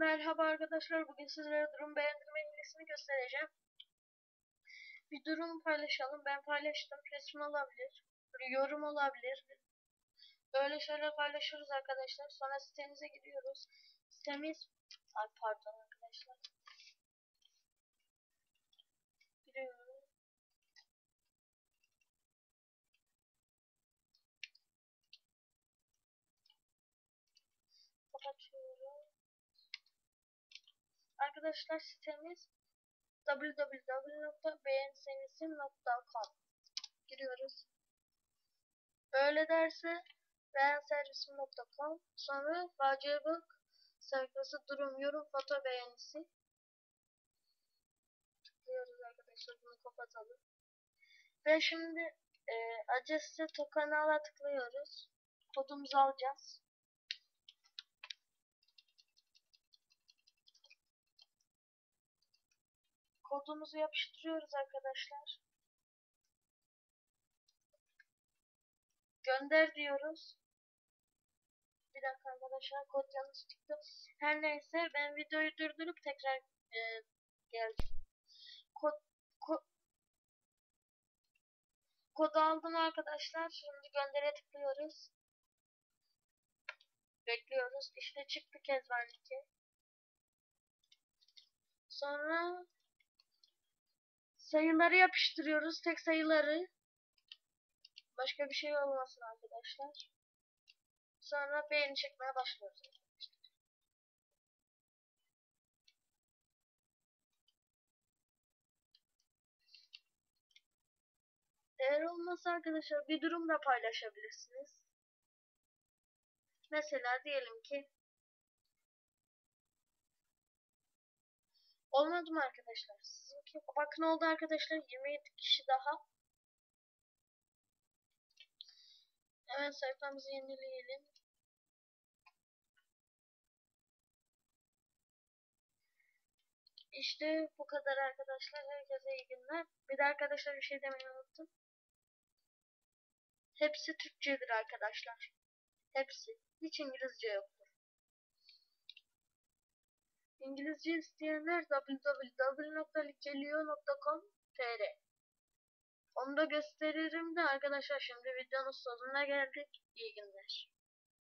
Merhaba arkadaşlar. Bugün sizlere durum beğendirme hilesini göstereceğim. Bir durum paylaşalım. Ben paylaştım. Resim olabilir. Yorum olabilir. Böyle şeyler paylaşırız arkadaşlar. Sonra sitemize giriyoruz. Sitemiz... Ay pardon arkadaşlar. Giriyoruz. Kapatıyorum. Arkadaşlar sitemiz www.beğenservisim.com Giriyoruz. Böyle derse beğenservisim.com Sonra Facebook sayfası durum, yorum, foto beğenisi tıklıyoruz arkadaşlar. Bunu kapatalım. Ve şimdi e, adresi to kanala tıklıyoruz. Kodumuzu alacağız. Kodumuzu yapıştırıyoruz arkadaşlar. Gönder diyoruz. Bir dakika arkadaşlar kod yanlış çıktı. Her neyse ben videoyu durdurup tekrar e, geldim. Kod, kod, kodu aldım arkadaşlar. Şimdi göndere tıklıyoruz. Bekliyoruz. İşte çıktı Kezban 2. Sonra sayıları yapıştırıyoruz. Tek sayıları. Başka bir şey olmasın arkadaşlar. Sonra beğeni çekmeye başlıyoruz. Eğer olmazsa arkadaşlar bir durum da paylaşabilirsiniz. Mesela diyelim ki Olmadı mı arkadaşlar? Sizinki bakın oldu arkadaşlar 27 kişi daha. Hemen sayfamızı yenileyelim. İşte bu kadar arkadaşlar. Herkese iyi günler. Bir de arkadaşlar bir şey demeyi unuttum. Hepsi Türkçedir arkadaşlar. Hepsi. Hiç İngilizce yoktur. İngilizce isteyenler www.likelio.com.tr Onu da gösteririm de arkadaşlar şimdi videonun sonuna geldik. İyi günler.